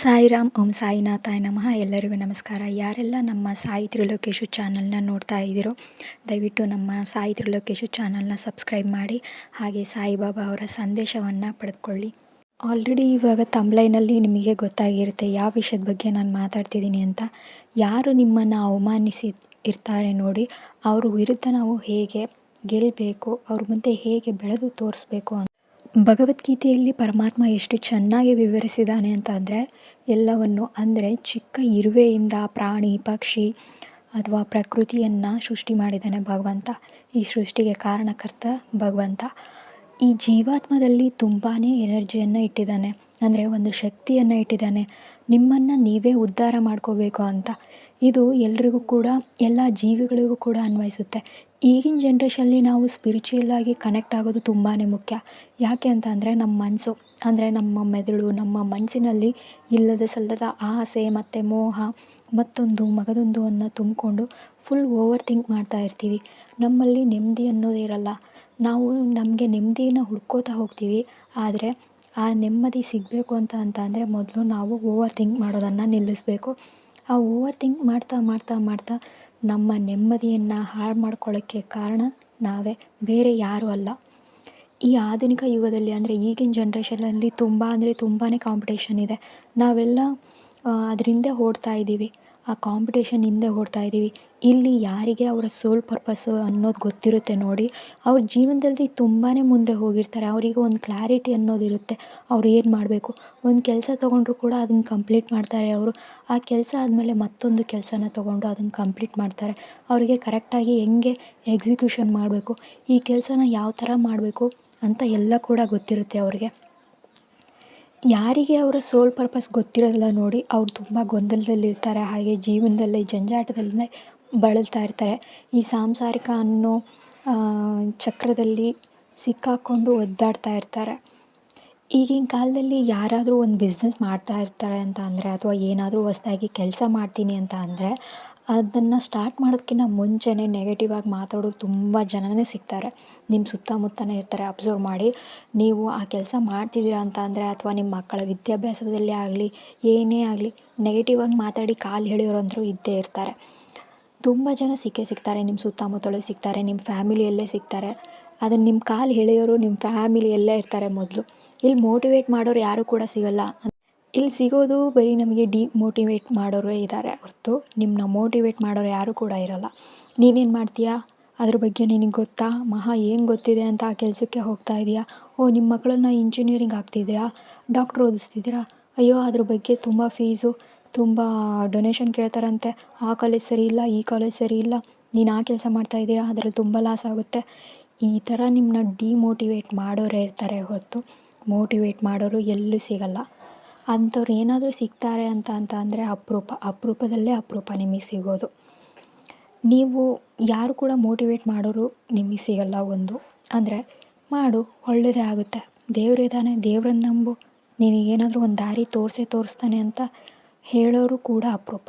ಸಾಯಿರಾಮ್, ಓಂ ಸಾಯಿನಾಥಾಯ ನಮಃ. ಎಲ್ಲರಿಗೂ ನಮಸ್ಕಾರ. ಯಾರೆಲ್ಲ ನಮ್ಮ ಸಾಯಿ ತ್ರಿಲೋಕೇಶು ಚಾನಲ್ನ ನೋಡ್ತಾ ಇದ್ದೀರೋ, ದಯವಿಟ್ಟು ನಮ್ಮ ಸಾಯಿ ತ್ರಿಲೋಕೇಶು ಚಾನಲ್ನ ಸಬ್ಸ್ಕ್ರೈಬ್ ಮಾಡಿ, ಹಾಗೆ ಸಾಯಿಬಾಬಾ ಅವರ ಸಂದೇಶವನ್ನು ಪಡೆದುಕೊಳ್ಳಿ. ಆಲ್ರೆಡಿ ಇವಾಗ ತಮ್ಲೈನಲ್ಲಿ ನಿಮಗೆ ಗೊತ್ತಾಗಿರುತ್ತೆ ಯಾವ ವಿಷಯದ ಬಗ್ಗೆ ನಾನು ಮಾತಾಡ್ತಿದ್ದೀನಿ ಅಂತ. ಯಾರು ನಿಮ್ಮನ್ನು ಅವಮಾನಿಸಿ ಇರ್ತಾರೆ ನೋಡಿ, ಅವ್ರ ವಿರುದ್ಧ ನಾವು ಹೇಗೆ ಗೆಲ್ಲಬೇಕು ಅವ್ರ ಮುಂದೆ ಹೇಗೆ ಬೆಳೆದು ತೋರಿಸ್ಬೇಕು ಅಂತ ಭಗವದ್ಗೀತೆಯಲ್ಲಿ ಪರಮಾತ್ಮ ಎಷ್ಟು ಚೆನ್ನಾಗಿ ವಿವರಿಸಿದ್ದಾನೆ ಅಂತ ಅಂದರೆ, ಎಲ್ಲವನ್ನು ಅಂದರೆ ಚಿಕ್ಕ ಇರುವೆಯಿಂದ ಪ್ರಾಣಿ, ಪಕ್ಷಿ ಅಥವಾ ಪ್ರಕೃತಿಯನ್ನು ಸೃಷ್ಟಿ ಮಾಡಿದ್ದಾನೆ ಭಗವಂತ. ಈ ಸೃಷ್ಟಿಗೆ ಕಾರಣಕರ್ತ ಭಗವಂತ. ಈ ಜೀವಾತ್ಮದಲ್ಲಿ ತುಂಬಾ ಎನರ್ಜಿಯನ್ನು ಇಟ್ಟಿದ್ದಾನೆ. ಅಂದರೆ ಒಂದು ಶಕ್ತಿಯನ್ನು ಇಟ್ಟಿದ್ದಾನೆ. ನಿಮ್ಮನ್ನು ನೀವೇ ಉದ್ಧಾರ ಮಾಡ್ಕೋಬೇಕು ಅಂತ. ಇದು ಎಲ್ರಿಗೂ ಕೂಡ, ಎಲ್ಲ ಜೀವಿಗಳಿಗೂ ಕೂಡ ಅನ್ವಯಿಸುತ್ತೆ. ಈಗಿನ ಜನ್ರೇಷನಲ್ಲಿ ನಾವು ಸ್ಪಿರಿಚುವಲ್ಲಾಗಿ ಕನೆಕ್ಟ್ ಆಗೋದು ತುಂಬಾ ಮುಖ್ಯ. ಯಾಕೆ ಅಂತ ಅಂದರೆ ನಮ್ಮ ಮನಸ್ಸು ಅಂದರೆ ನಮ್ಮ ಮೆದುಳು, ನಮ್ಮ ಮನಸ್ಸಿನಲ್ಲಿ ಇಲ್ಲದ ಸಲ್ಲದ ಆಸೆ ಮತ್ತು ಮೋಹ, ಮತ್ತೊಂದು ಮಗದೊಂದು ಅನ್ನು ತುಂಬಿಕೊಂಡು ಫುಲ್ ಓವರ್ ಥಿಂಕ್ ಮಾಡ್ತಾ ಇರ್ತೀವಿ. ನಮ್ಮಲ್ಲಿ ನೆಮ್ಮದಿ ಅನ್ನೋದು ಇರಲ್ಲ. ನಾವು ನಮಗೆ ನೆಮ್ಮದಿನ ಹುಡ್ಕೋತಾ ಹೋಗ್ತೀವಿ. ಆದರೆ ಆ ನೆಮ್ಮದಿ ಸಿಗಬೇಕು ಅಂತ ಅಂತ ಅಂದರೆ ಮೊದಲು ನಾವು ಓವರ್ ಥಿಂಕ್ ಮಾಡೋದನ್ನು ನಿಲ್ಲಿಸಬೇಕು. ಆ ಓವರ್ ಥಿಂಕ್ ಮಾಡ್ತಾ ಮಾಡ್ತಾ ಮಾಡ್ತಾ ನಮ್ಮ ನೆಮ್ಮದಿಯನ್ನು ಹಾಳು ಮಾಡ್ಕೊಳ್ಳೋಕ್ಕೆ ಕಾರಣ ನಾವೇ, ಬೇರೆ ಯಾರೂ ಅಲ್ಲ. ಈ ಆಧುನಿಕ ಯುಗದಲ್ಲಿ ಅಂದರೆ ಈಗಿನ ಜನ್ರೇಷನಲ್ಲಿ ತುಂಬ ಅಂದರೆ ತುಂಬಾ ಕಾಂಪಿಟೇಷನ್ ಇದೆ. ನಾವೆಲ್ಲ ಅದರಿಂದ ಓಡ್ತಾ ಇದ್ದೀವಿ ಆ ಕಾಂಪಿಟೇಷನ್ ಹಿಂದೆ ಓಡ್ತಾ ಇದ್ದೀವಿ. ಇಲ್ಲಿ ಯಾರಿಗೆ ಅವರ ಸೋಲ್ ಪರ್ಪಸ್ಸು ಅನ್ನೋದು ಗೊತ್ತಿರುತ್ತೆ ನೋಡಿ. ಅವ್ರ ಜೀವನದಲ್ಲಿ ತುಂಬಾ ಮುಂದೆ ಹೋಗಿರ್ತಾರೆ. ಅವರಿಗೆ ಒಂದು ಕ್ಲಾರಿಟಿ ಅನ್ನೋದಿರುತ್ತೆ ಅವ್ರು ಏನು ಮಾಡಬೇಕು? ಒಂದು ಕೆಲಸ ತೊಗೊಂಡ್ರು ಕೂಡ ಅದನ್ನು ಕಂಪ್ಲೀಟ್ ಮಾಡ್ತಾರೆ ಅವರು. ಆ ಕೆಲಸ ಆದಮೇಲೆ ಮತ್ತೊಂದು ಕೆಲಸನ ತೊಗೊಂಡು ಅದನ್ನು ಕಂಪ್ಲೀಟ್ ಮಾಡ್ತಾರೆ. ಅವರಿಗೆ ಕರೆಕ್ಟಾಗಿ ಹೆಂಗೆ ಎಕ್ಸಿಕ್ಯೂಷನ್ ಮಾಡಬೇಕು? ಈ ಕೆಲಸನ ಯಾವ ಥರ ಮಾಡಬೇಕು ಅಂತ ಎಲ್ಲ ಕೂಡ ಗೊತ್ತಿರುತ್ತೆ ಅವ್ರಿಗೆ. ಯಾರಿಗೆ ಅವರ ಸೋಲ್ ಪರ್ಪಸ್ ಗೊತ್ತಿರೋದಿಲ್ಲ ನೋಡಿ, ಅವ್ರು ತುಂಬ ಗೊಂದಲದಲ್ಲಿರ್ತಾರೆ. ಹಾಗೆ ಜೀವನದಲ್ಲಿ ಜಂಜಾಟದಲ್ಲೇ ಬಳಲ್ತಾ ಇರ್ತಾರೆ. ಈ ಸಾಂಸಾರಿಕ ಅನ್ನೋ ಚಕ್ರದಲ್ಲಿ ಸಿಕ್ಕಾಕ್ಕೊಂಡು ಒದ್ದಾಡ್ತಾ ಇರ್ತಾರೆ. ಈಗಿನ ಕಾಲದಲ್ಲಿ ಯಾರಾದರೂ ಒಂದು ಬಿಸ್ನೆಸ್ ಮಾಡ್ತಾ ಇರ್ತಾರೆ ಅಂತ ಅಂದರೆ, ಅಥವಾ ಏನಾದರೂ ಹೊಸ್ದಾಗಿ ಕೆಲಸ ಮಾಡ್ತೀನಿ ಅಂತ ಅಂದರೆ ಅದನ್ನು ಸ್ಟಾರ್ಟ್ ಮಾಡೋದಕ್ಕಿಂತ ಮುಂಚೆನೇ ನೆಗೆಟಿವ್ ಆಗಿ ಮಾತಾಡೋರು ತುಂಬ ಜನನೇ ಸಿಗ್ತಾರೆ. ನಿಮ್ಮ ಸುತ್ತಮುತ್ತನೇ ಇರ್ತಾರೆ ಅಬ್ಸರ್ವ್ ಮಾಡಿ. ನೀವು ಆ ಕೆಲಸ ಮಾಡ್ತಿದ್ದೀರಾ ಅಂತ ಅಂದರೆ ಅಥವಾ ನಿಮ್ಮ ಮಕ್ಕಳ ವಿದ್ಯಾಭ್ಯಾಸದಲ್ಲೇ ಆಗಲಿ, ಏನೇ ಆಗಲಿ ನೆಗೆಟಿವ್ ಆಗಿ ಮಾತಾಡಿ ಕಾಲು ಎಳೆಯೋರಂತೂ ಇದ್ದೇ ಇರ್ತಾರೆ. ತುಂಬ ಜನ ಸಿಕ್ಕೇ ಸಿಗ್ತಾರೆ ನಿಮ್ಮ ಸುತ್ತಮುತ್ತಲೇ ಸಿಗ್ತಾರೆ ನಿಮ್ಮ ಫ್ಯಾಮಿಲಿಯಲ್ಲೇ ಸಿಗ್ತಾರೆ. ಅದನ್ನು ನಿಮ್ಮ ಕಾಲು ಎಳೆಯೋರು ನಿಮ್ಮ ಫ್ಯಾಮಿಲಿಯಲ್ಲೇ ಇರ್ತಾರೆ ಮೊದಲು. ಇಲ್ಲಿ ಮೋಟಿವೇಟ್ ಮಾಡೋರು ಯಾರೂ ಕೂಡ ಸಿಗೋಲ್ಲ. ಇಲ್ಲಿ ಸಿಗೋದು ಬರೀ ನಮಗೆ ಡಿಮೋಟಿವೇಟ್ ಮಾಡೋರೇ ಇದ್ದಾರೆ ಹೊರತು ನಿಮ್ಮನ್ನ ಮೋಟಿವೇಟ್ ಮಾಡೋರು ಯಾರೂ ಕೂಡ ಇರೋಲ್ಲ. ನೀನೇನು ಮಾಡ್ತೀಯಾ? ಅದ್ರ ಬಗ್ಗೆ ನಿನಗೆ ಗೊತ್ತಾ? ಮಹಾ ಏನು ಗೊತ್ತಿದೆ ಅಂತ ಆ ಕೆಲಸಕ್ಕೆ ಹೋಗ್ತಾ ಇದೀಯಾ? ಓ ನಿಮ್ಮ ಮಕ್ಕಳನ್ನ ಇಂಜಿನಿಯರಿಂಗ್ ಹಾಕ್ತಿದ್ದೀರಾ ಡಾಕ್ಟ್ರ್ ಓದಿಸ್ತಿದ್ದೀರಾ? ಅಯ್ಯೋ, ಅದ್ರ ಬಗ್ಗೆ ತುಂಬ ಫೀಸು ತುಂಬ ಡೊನೇಷನ್ ಕೇಳ್ತಾರಂತೆ. ಆ ಕಾಲೇಜ್ ಸರಿ ಇಲ್ಲ, ಈ ಕಾಲೇಜ್ ಸರಿ ಇಲ್ಲ. ನೀನು ಆ ಕೆಲಸ ಮಾಡ್ತಾ ಇದ್ದೀರಾ ಅದ್ರಲ್ಲಿ ತುಂಬ ಲಾಸ್ ಆಗುತ್ತೆ. ಈ ಥರ ನಿಮ್ಮನ್ನ ಡಿಮೋಟಿವೇಟ್ ಮಾಡೋರೇ ಇರ್ತಾರೆ ಹೊರತು. ಮೋಟಿವೇಟ್ ಮಾಡೋರು ಎಲ್ಲೂ ಸಿಗೋಲ್ಲ. ಅಂಥವ್ರು ಏನಾದರೂ ಸಿಗ್ತಾರೆ ಅಂತ ಅಂತ ಅಂದರೆ ಅಪರೂಪ, ಅಪರೂಪದಲ್ಲೇ ಅಪರೂಪ ನಿಮಗೆ ಸಿಗೋದು. ನೀವು ಯಾರು ಕೂಡ ಮೋಟಿವೇಟ್ ಮಾಡೋರು ನಿಮಗೆ ಸಿಗಲ್ಲ ಒಂದು. ಅಂದರೆ ಮಾಡು ಒಳ್ಳೆಯದೇ ಆಗುತ್ತೆ. ದೇವರಿದ್ದಾನೆ ದೇವ್ರನ್ನ ನಂಬು. ನಿನಗೇನಾದರೂ ಒಂದು ದಾರಿ ತೋರಿಸೇ, ತೋರಿಸ್ತಾನೆ ಅಂತ ಹೇಳೋರು ಕೂಡ ಅಪರೂಪ.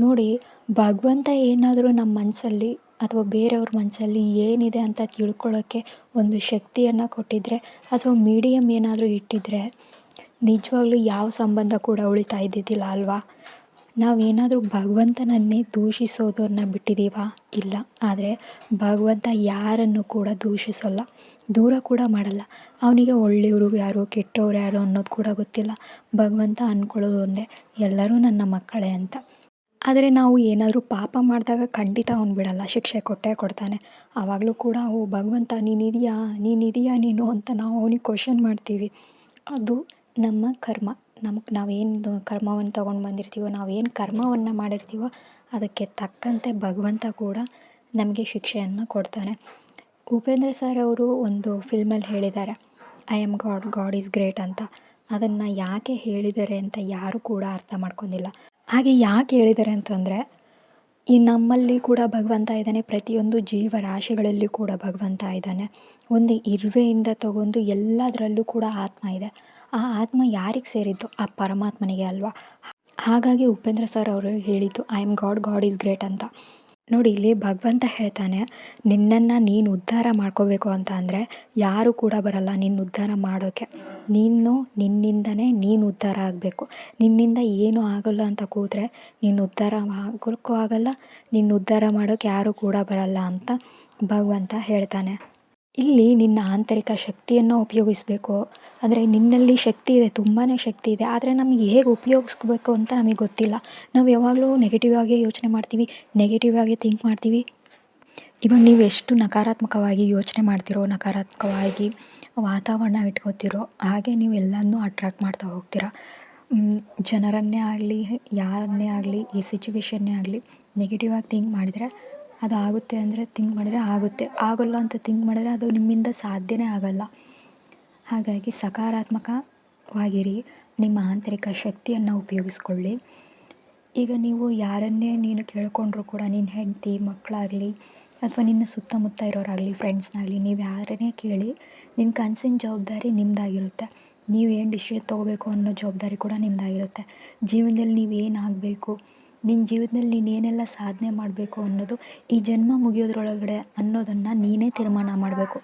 ನೋಡಿ, ಭಗವಂತ ಏನಾದರೂ ನಮ್ಮ ಮನಸ್ಸಲ್ಲಿ ಅಥವಾ ಬೇರೆಯವ್ರ ಮನಸ್ಸಲ್ಲಿ ಏನಿದೆ ಅಂತ ತಿಳ್ಕೊಳ್ಳೋಕ್ಕೆ ಒಂದು ಶಕ್ತಿಯನ್ನು ಕೊಟ್ಟಿದ್ದರೆ ಅಥವಾ ಮೀಡಿಯಮ್ ಏನಾದರೂ ಇಟ್ಟಿದ್ದರೆ ನಿಜವಾಗ್ಲೂ ಯಾವ ಸಂಬಂಧ ಕೂಡ ಉಳಿತಾ ಇದ್ದಿದ್ದಿಲ್ಲ ಅಲ್ವಾ? ನಾವೇನಾದರೂ ಭಗವಂತನನ್ನೇ ದೂಷಿಸೋದನ್ನು ಬಿಟ್ಟಿದ್ದೀವಾ? ಇಲ್ಲ. ಆದರೆ ಭಗವಂತ ಯಾರನ್ನು ಕೂಡ ದೂಷಿಸಲ್ಲ. ದೂರ ಕೂಡ ಮಾಡಲ್ಲ. ಅವನಿಗೆ ಒಳ್ಳೆಯವರು ಯಾರು, ಕೆಟ್ಟವ್ರು ಯಾರು ಅನ್ನೋದು ಕೂಡ ಗೊತ್ತಿಲ್ಲ. ಭಗವಂತ ಅಂದ್ಕೊಳ್ಳೋದು ಒಂದೇ. ಎಲ್ಲರೂ ನನ್ನ ಮಕ್ಕಳೇ ಅಂತ. ಆದರೆ ನಾವು ಏನಾದರೂ ಪಾಪ ಮಾಡಿದಾಗ ಖಂಡಿತ ಅವ್ನು ಬಿಡಲ್ಲ. ಶಿಕ್ಷೆ ಕೊಟ್ಟೇ ಕೊಡ್ತಾನೆ. ಆವಾಗಲೂ ಕೂಡ, ಓ ಭಗವಂತ ನೀನಿದೆಯಾ? ನೀನಿದೆಯಾ ನೀನು ಅಂತ ನಾವು ಅವನಿಗೆ ಕ್ವಶನ್ ಮಾಡ್ತೀವಿ. ಅದು ನಮ್ಮ ಕರ್ಮ ನಮ್ಗೆ ನಾವೇನು ಕರ್ಮವನ್ನು ತಗೊಂಡು ಬಂದಿರ್ತೀವೋ, ನಾವೇನು ಕರ್ಮವನ್ನು ಮಾಡಿರ್ತೀವೋ, ಅದಕ್ಕೆ ತಕ್ಕಂತೆ ಭಗವಂತ ಕೂಡ ನಮಗೆ ಶಿಕ್ಷೆಯನ್ನು ಕೊಡ್ತಾನೆ ಉಪೇಂದ್ರ ಸರ್ ಅವರು ಒಂದು ಫಿಲ್ಮಲ್ಲಿ ಹೇಳಿದ್ದಾರೆ, I am god god is great ಅಂತ. ಅದನ್ನು ಯಾಕೆ ಹೇಳಿದ್ದಾರೆ ಅಂತ ಯಾರೂ ಕೂಡ ಅರ್ಥ ಮಾಡ್ಕೊಂಡಿಲ್ಲ. ಹಾಗೆ ಯಾಕೆ ಹೇಳಿದ್ದಾರೆ ಅಂತಂದರೆ, ಈ ನಮ್ಮಲ್ಲಿ ಕೂಡ ಭಗವಂತ ಇದ್ದಾನೆ, ಪ್ರತಿಯೊಂದು ಜೀವರಾಶಿಗಳಲ್ಲಿ ಕೂಡ ಭಗವಂತ ಇದ್ದಾನೆ. ಒಂದು ಇರುವೆಯಿಂದ ತಗೊಂಡು ಎಲ್ಲದರಲ್ಲೂ ಕೂಡ ಆತ್ಮ ಇದೆ. ಆ ಆತ್ಮ ಯಾರಿಗೆ ಸೇರಿದ್ದು? ಆ ಪರಮಾತ್ಮನಿಗೆ ಅಲ್ವಾ? ಹಾಗಾಗಿ ಉಪೇಂದ್ರ ಸರ್ ಅವರು ಹೇಳಿದ್ದು I am god god is great ಅಂತ. ನೋಡಿ, ಇಲ್ಲಿ ಭಗವಂತ ಹೇಳ್ತಾನೆ, ನಿನ್ನನ್ನು ನೀನು ಉದ್ಧಾರ ಮಾಡ್ಕೋಬೇಕು ಅಂತ ಅಂದರೆ ಯಾರೂ ಕೂಡ ಬರಲ್ಲ ನಿನ್ನ ಉದ್ಧಾರ ಮಾಡೋಕ್ಕೆ ನೀನು ನಿನ್ನಿಂದನೇ ನೀನು ಉದ್ಧಾರ ಆಗಬೇಕು. ನಿನ್ನಿಂದ ಏನೂ ಆಗಲ್ಲ ಅಂತ ಕೂತ್ರೆ ನೀನು ಉದ್ಧಾರ ಆಗೋಕ್ಕೂ ಆಗಲ್ಲ, ನಿನ್ನ ಉದ್ಧಾರ ಮಾಡೋಕ್ಕೆ ಯಾರೂ ಕೂಡ ಬರಲ್ಲ ಅಂತ ಭಗವಂತ ಹೇಳ್ತಾನೆ. ಇಲ್ಲಿ ನಿನ್ನ ಆಂತರಿಕ ಶಕ್ತಿಯನ್ನು ಉಪಯೋಗಿಸಬೇಕು. ಅಂದರೆ ನಿನ್ನಲ್ಲಿ ಶಕ್ತಿ ಇದೆ ತುಂಬಾ ಶಕ್ತಿ ಇದೆ. ಆದರೆ ನಮಗೆ ಹೇಗೆ ಉಪಯೋಗಿಸ್ಬೇಕು ಅಂತ ನಮಗೆ ಗೊತ್ತಿಲ್ಲ. ನಾವು ಯಾವಾಗಲೂ ನೆಗೆಟಿವ್ ಆಗೇ ಯೋಚನೆ ಮಾಡ್ತೀವಿ ನೆಗೆಟಿವ್ ಆಗೇ ಥಿಂಕ್ ಮಾಡ್ತೀವಿ. ಇವಾಗ ನೀವು ಎಷ್ಟು ನಕಾರಾತ್ಮಕವಾಗಿ ಯೋಚನೆ ಮಾಡ್ತಿರೋ, ನಕಾರಾತ್ಮಕವಾಗಿ ವಾತಾವರಣ ಇಟ್ಕೋತಿರೋ, ಹಾಗೆ ನೀವು ಎಲ್ಲನೂ ಅಟ್ರಾಕ್ಟ್ ಮಾಡ್ತಾ ಹೋಗ್ತೀರ. ಜನರನ್ನೇ ಆಗಲಿ, ಯಾರನ್ನೇ ಆಗಲಿ, ಈ ಸಿಚುವೇಶನ್ನೇ ಆಗಲಿ ನೆಗೆಟಿವ್ ಆಗಿ ಥಿಂಕ್ ಮಾಡಿದರೆ ಅದು ಆಗುತ್ತೆ ಅಂದರೆ ಥಿಂಕ್ ಮಾಡಿದರೆ ಆಗುತ್ತೆ. ಆಗೋಲ್ಲ ಅಂತ ಥಿಂಕ್ ಮಾಡಿದರೆ ಅದು ನಿಮ್ಮಿಂದ ಸಾಧ್ಯವೇ ಆಗೋಲ್ಲ. ಹಾಗಾಗಿ ಸಕಾರಾತ್ಮಕವಾಗಿರಿ. ನಿಮ್ಮ ಆಂತರಿಕ ಶಕ್ತಿಯನ್ನು ಉಪಯೋಗಿಸ್ಕೊಳ್ಳಿ. ಈಗ ನೀವು ಯಾರನ್ನೇ ನೀನು ಕೇಳಿಕೊಂಡ್ರೂ ಕೂಡ ನಿನ್ನ ಹೆಂಡತಿ ಮಕ್ಕಳಾಗಲಿ ಅಥವಾ ನಿನ್ನ ಸುತ್ತಮುತ್ತ ಇರೋರಾಗಲಿ ಫ್ರೆಂಡ್ಸ್ನಾಗಲಿ ನೀವು ಯಾರನ್ನೇ ಕೇಳಿ ನಿನ್ನ ಕನಸಿನ ಜವಾಬ್ದಾರಿ ನಿಮ್ಮದಾಗಿರುತ್ತೆ ನೀವು ಏನು ಡಿಸಿಷನ್ ತೊಗೋಬೇಕು ಅನ್ನೋ ಜವಾಬ್ದಾರಿ ಕೂಡ ನಿಮ್ಮದಾಗಿರುತ್ತೆ ಜೀವನದಲ್ಲಿ ನೀವು ಏನಾಗಬೇಕು ನಿನ್ನ ಜೀವನದಲ್ಲಿ ನೀನು ಏನೆಲ್ಲ ಸಾಧನೆ ಮಾಡಬೇಕು ಅನ್ನೋದು ಈ ಜನ್ಮ ಮುಗಿಯೋದ್ರೊಳಗಡೆ ಅನ್ನೋದನ್ನು ನೀನೇ ತೀರ್ಮಾನ ಮಾಡಬೇಕು.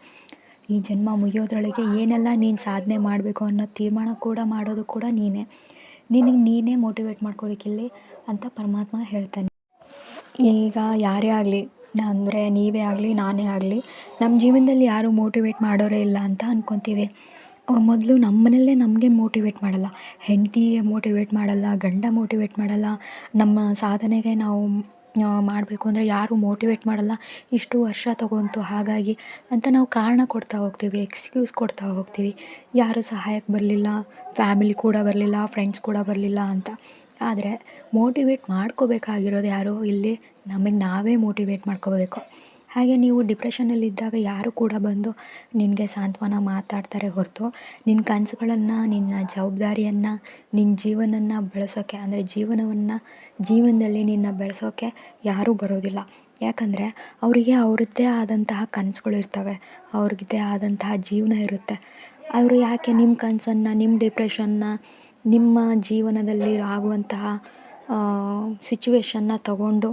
ಈ ಜನ್ಮ ಮುಗಿಯೋದ್ರೊಳಗೆ ಏನೆಲ್ಲ ನೀನು ಸಾಧನೆ ಮಾಡಬೇಕು ಅನ್ನೋ ತೀರ್ಮಾನ ಕೂಡ ಮಾಡೋದು ಕೂಡ ನೀನೇ. ನಿನಗೆ ನೀನೇ ಮೋಟಿವೇಟ್ ಮಾಡ್ಕೋಬೇಕಿಲ್ಲಿ ಅಂತ ಪರಮಾತ್ಮ ಹೇಳ್ತಾನೆ. ಈಗ ಯಾರೇ ಆಗಲಿ, ಅಂದರೆ ನೀವೇ ಆಗಲಿ, ನಾನೇ ಆಗಲಿ ನಮ್ಮ ಜೀವನದಲ್ಲಿ ಯಾರೂ ಮೋಟಿವೇಟ್ ಮಾಡೋರೇ ಇಲ್ಲ ಅಂತ ಅಂದ್ಕೊತೀವಿ ಮೊದಲು ನಮ್ಮ ಮನೆಯಲ್ಲೇ ನಮಗೆ ಮೋಟಿವೇಟ್ ಮಾಡಲ್ಲ. ಹೆಂಡತಿ ಮೋಟಿವೇಟ್ ಮಾಡಲ್ಲ, ಗಂಡ ಮೋಟಿವೇಟ್ ಮಾಡಲ್ಲ. ನಮ್ಮ ಸಾಧನೆಗೆ ನಾವು ಮಾಡಬೇಕು ಅಂದರೆ ಯಾರೂ ಮೋಟಿವೇಟ್ ಮಾಡಲ್ಲ. ಇಷ್ಟು ವರ್ಷ ತೊಗೊಂತು ಹಾಗಾಗಿ ಅಂತ ನಾವು ಕಾರಣ ಕೊಡ್ತಾ ಹೋಗ್ತೀವಿ ಎಕ್ಸ್ಕ್ಯೂಸ್ ಕೊಡ್ತಾ ಹೋಗ್ತೀವಿ. ಯಾರೂ ಸಹಾಯಕ್ಕೆ ಬರಲಿಲ್ಲ ಫ್ಯಾಮಿಲಿ ಕೂಡ ಬರಲಿಲ್ಲ ಫ್ರೆಂಡ್ಸ್ ಕೂಡ ಬರಲಿಲ್ಲ ಅಂತ. ಆದರೆ ಮೋಟಿವೇಟ್ ಮಾಡ್ಕೋಬೇಕಾಗಿರೋದು ಯಾರು? ಇಲ್ಲಿ ನಮಗೆ ನಾವೇ ಮೋಟಿವೇಟ್ ಮಾಡ್ಕೋಬೇಕು. ಹಾಗೆ ನೀವು ಡಿಪ್ರೆಷನಲ್ಲಿದ್ದಾಗ ಯಾರು ಕೂಡ ಬಂದು ನಿನಗೆ ಸಾಂತ್ವನ ಮಾತಾಡ್ತಾರೆ ಹೊರತು ನಿನ್ನ ಕನಸುಗಳನ್ನು, ನಿನ್ನ ಜವಾಬ್ದಾರಿಯನ್ನು ನಿನ್ನ ಜೀವನನ ಬೆಳೆಸೋಕ್ಕೆ ಅಂದರೆ ಜೀವನವನ್ನು, ಜೀವನದಲ್ಲಿ ನಿನ್ನ ಬೆಳೆಸೋಕ್ಕೆ ಯಾರೂ ಬರೋದಿಲ್ಲ. ಯಾಕಂದರೆ ಅವರಿಗೆ ಅವ್ರದ್ದೇ ಆದಂತಹ ಕನಸುಗಳಿರ್ತವೆ ಅವ್ರಿಗದೇ ಆದಂತಹ ಜೀವನ ಇರುತ್ತೆ. ಅವರು ಯಾಕೆ ನಿಮ್ಮ ಕನಸನ್ನು ನಿಮ್ಮ ಡಿಪ್ರೆಷನ್ನ, ನಿಮ್ಮ ಜೀವನದಲ್ಲಿ ಆಗುವಂತಹ ಸಿಚುವೇಶನ್ನ ತಗೊಂಡು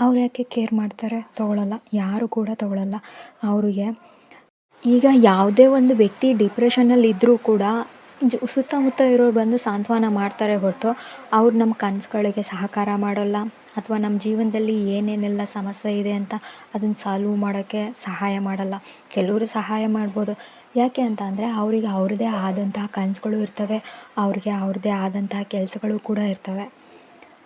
ಅವ್ರು ಯಾಕೆ ಕೇರ್ ಮಾಡ್ತಾರೆ? ತೊಗೊಳಲ್ಲ. ಯಾರು ಕೂಡ ತೊಗೊಳಲ್ಲ. ಅವರಿಗೆ ಈಗ ಯಾವುದೇ ಒಂದು ವ್ಯಕ್ತಿ ಡಿಪ್ರೆಷನಲ್ಲಿ ಇದ್ದರೂ ಕೂಡ ಸುತ್ತಮುತ್ತ ಇರೋರು ಬಂದು ಸಾಂತ್ವನ ಮಾಡ್ತಾರೆ ಹೊರತು ಅವ್ರು ನಮ್ಮ ಕನಸುಗಳಿಗೆ ಸಹಕಾರ ಮಾಡೋಲ್ಲ ಅಥವಾ ನಮ್ಮ ಜೀವನದಲ್ಲಿ ಏನೇನೆಲ್ಲ ಸಮಸ್ಯೆ ಇದೆ ಅಂತ ಅದನ್ನು ಸಾಲ್ವ್ ಮಾಡೋಕ್ಕೆ ಸಹಾಯ ಮಾಡಲ್ಲ. ಕೆಲವರು ಸಹಾಯ ಮಾಡ್ಬೋದು. ಯಾಕೆ ಅಂತ ಅಂದರೆ ಅವರಿಗೆ ಅವ್ರದ್ದೇ ಆದಂತಹ ಕನಸುಗಳು ಇರ್ತವೆ. ಅವ್ರಿಗೆ ಅವ್ರದ್ದೇ ಆದಂತಹ ಕೆಲಸಗಳು ಕೂಡ ಇರ್ತವೆ.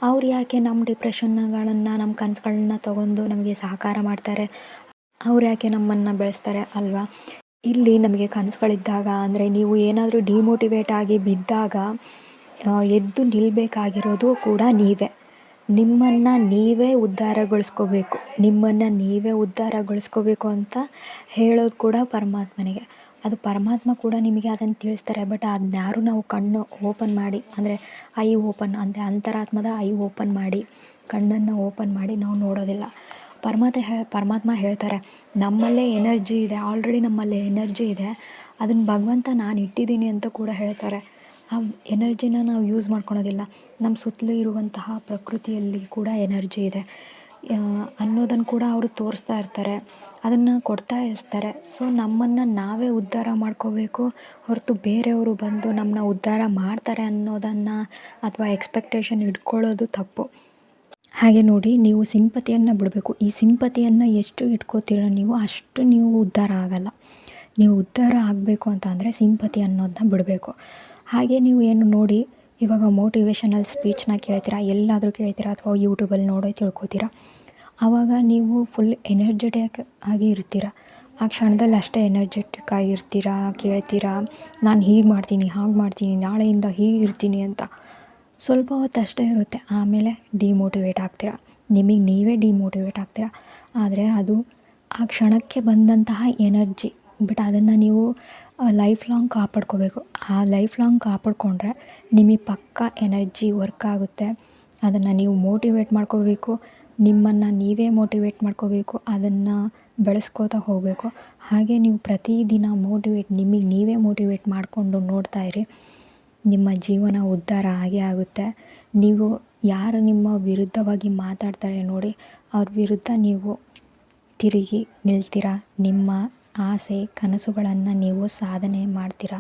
ಅವ್ರು ಯಾಕೆ ನಮ್ಮ ಡಿಪ್ರೆಷನ್ಗಳನ್ನು, ನಮ್ಮ ಕನಸುಗಳನ್ನ ತಗೊಂಡು ನಮಗೆ ಸಹಕಾರ ಮಾಡ್ತಾರೆ? ಅವ್ರು ಯಾಕೆ ನಮ್ಮನ್ನು ಬೆಳೆಸ್ತಾರೆ ಅಲ್ವಾ? ಇಲ್ಲಿ ನಮಗೆ ಕನಸುಗಳಿದ್ದಾಗ ಅಂದರೆ ನೀವು ಏನಾದರೂ ಡಿಮೋಟಿವೇಟ್ ಆಗಿ ಬಿದ್ದಾಗ ಎದ್ದು ನಿಲ್ಲಬೇಕಾಗಿರೋದು ಕೂಡ ನೀವೇ. ನಿಮ್ಮನ್ನು ನೀವೇ ಉದ್ಧಾರಗೊಳಿಸ್ಕೋಬೇಕು. ನಿಮ್ಮನ್ನು ನೀವೇ ಉದ್ಧಾರಗೊಳಿಸ್ಕೋಬೇಕು ಅಂತ ಹೇಳೋದು ಕೂಡ ಪರಮಾತ್ಮನಿಗೆ. ಅದು ಪರಮಾತ್ಮ ಕೂಡ ನಿಮಗೆ ಅದನ್ನು ತಿಳಿಸ್ತಾರೆ. ಬಟ್ ಯಾರು ನಾವು ಕಣ್ಣು ಓಪನ್ ಮಾಡಿ, ಅಂದರೆ ಐ ಓಪನ್ ಅಂದರೆ ಅಂತರಾತ್ಮದ ಐ ಓಪನ್ ಮಾಡಿ, ಕಣ್ಣನ್ನು ಓಪನ್ ಮಾಡಿ ನಾವು ನೋಡೋದಿಲ್ಲ. ಪರಮಾತ್ಮ ಹೇ, ಪರಮಾತ್ಮ ಹೇಳ್ತಾರೆ, ನಮ್ಮಲ್ಲೇ ಎನರ್ಜಿ ಇದೆ ಆಲ್ರೆಡಿ ನಮ್ಮಲ್ಲೇ ಎನರ್ಜಿ ಇದೆ. ಅದನ್ನು ಭಗವಂತ ನಾನು ಇಟ್ಟಿದ್ದೀನಿ ಅಂತ ಕೂಡ ಹೇಳ್ತಾರೆ. ಆ ಎನರ್ಜಿನ ನಾವು ಯೂಸ್ ಮಾಡ್ಕೊಳೋದಿಲ್ಲ. ನಮ್ಮ ಸುತ್ತಲೂ ಇರುವಂತಹ ಪ್ರಕೃತಿಯಲ್ಲಿ ಕೂಡ ಎನರ್ಜಿ ಇದೆ. ಅನ್ನೋದನ್ನು ಕೂಡ ಅವರು ತೋರಿಸ್ತಾ ಇರ್ತಾರೆ. ಅದನ್ನು ಕೊಡ್ತಾ ಇರ್ತಾರೆ. ಸೊ ನಮ್ಮನ್ನು ನಾವೇ ಉದ್ಧಾರ ಮಾಡ್ಕೋಬೇಕು. ಹೊರತು ಬೇರೆಯವರು ಬಂದು ನಮ್ಮನ್ನ ಉದ್ಧಾರ ಮಾಡ್ತಾರೆ ಅನ್ನೋದನ್ನು ಅಥವಾ ಎಕ್ಸ್ಪೆಕ್ಟೇಷನ್ ಇಟ್ಕೊಳ್ಳೋದು ತಪ್ಪು. ಹಾಗೆ ನೋಡಿ, ನೀವು ಸಿಂಪತಿಯನ್ನು ಬಿಡಬೇಕು. ಈ ಸಿಂಪತಿಯನ್ನು ಎಷ್ಟು ಇಟ್ಕೋತೀರೋ ನೀವು ಅಷ್ಟು ನೀವು ಉದ್ಧಾರ ಆಗಲ್ಲ. ನೀವು ಉದ್ಧಾರ ಆಗಬೇಕು ಅಂತ ಅಂದರೆ ಸಿಂಪತಿ ಅನ್ನೋದನ್ನ ಬಿಡಬೇಕು. ಹಾಗೆ ನೀವು ಏನು ನೋಡಿ, ಇವಾಗ ಮೋಟಿವೇಶನಲ್ ಸ್ಪೀಚ್ನ ಕೇಳ್ತೀರಾ, ಎಲ್ಲಾದರೂ ಕೇಳ್ತೀರಾ ಅಥವಾ ಯೂಟ್ಯೂಬಲ್ಲಿ ನೋಡೋ ತಿಳ್ಕೊತೀರಾ ಆವಾಗ ನೀವು ಫುಲ್ ಎನರ್ಜೆಟಿಕ್ ಆಗಿ ಇರ್ತೀರ? ಆ ಕ್ಷಣದಲ್ಲಿ ಅಷ್ಟೇ ಎನರ್ಜೆಟಿಕ್ ಆಗಿರ್ತೀರ ಕೇಳ್ತೀರ? ನಾನು ಹೀಗೆ ಮಾಡ್ತೀನಿ, ಹಾಗೆ ಮಾಡ್ತೀನಿ, ನಾಳೆಯಿಂದ ಹೀಗೆ ಇರ್ತೀನಿ ಅಂತ? ಸ್ವಲ್ಪ ಹೊತ್ತು ಅಷ್ಟೇ ಇರುತ್ತೆ, ಆಮೇಲೆ ಡಿಮೋಟಿವೇಟ್ ಆಗ್ತೀರ? ನಿಮಗೆ ನೀವೇ ಡಿಮೋಟಿವೇಟ್ ಆಗ್ತೀರ? ಆದರೆ ಅದು ಆ ಕ್ಷಣಕ್ಕೆ ಬಂದಂತಹ ಎನರ್ಜಿ ಬಟ್ ಅದನ್ನು ನೀವು ಲೈಫ್ ಲಾಂಗ್ ಕಾಪಾಡ್ಕೋಬೇಕು. ಆ ಲೈಫ್ ಲಾಂಗ್ ಕಾಪಾಡಿಕೊಂಡ್ರೆ ನಿಮಗೆ ಪಕ್ಕಾ ಎನರ್ಜಿ ವರ್ಕ್ ಆಗುತ್ತೆ. ಅದನ್ನು ನೀವು ಮೋಟಿವೇಟ್ ಮಾಡ್ಕೋಬೇಕು. ನಿಮ್ಮನ್ನು ನೀವೇ ಮೋಟಿವೇಟ್ ಮಾಡ್ಕೋಬೇಕು, ಅದನ್ನು ಬೆಳೆಸ್ಕೋತಾ ಹೋಗಬೇಕು. ಹಾಗೆ ನೀವು ಪ್ರತಿದಿನ ಮೋಟಿವೇಟ್ ನಿಮಗೆ ನೀವೇ ಮೋಟಿವೇಟ್ ಮಾಡಿಕೊಂಡು ನೋಡ್ತಾ ಇರಿ. ನಿಮ್ಮ ಜೀವನ ಉದ್ಧಾರ ಆಗೇ ಆಗುತ್ತೆ. ನೀವು ಯಾರು ನಿಮ್ಮ ವಿರುದ್ಧವಾಗಿ ಮಾತಾಡ್ತಾರೆ ನೋಡಿ, ಅವ್ರ ವಿರುದ್ಧ ನೀವು ತಿರುಗಿ ನಿಲ್ತೀರಾ? ನಿಮ್ಮ ಆಸೆ, ಕನಸುಗಳನ್ನು ನೀವು ಸಾಧನೆ ಮಾಡ್ತೀರಾ?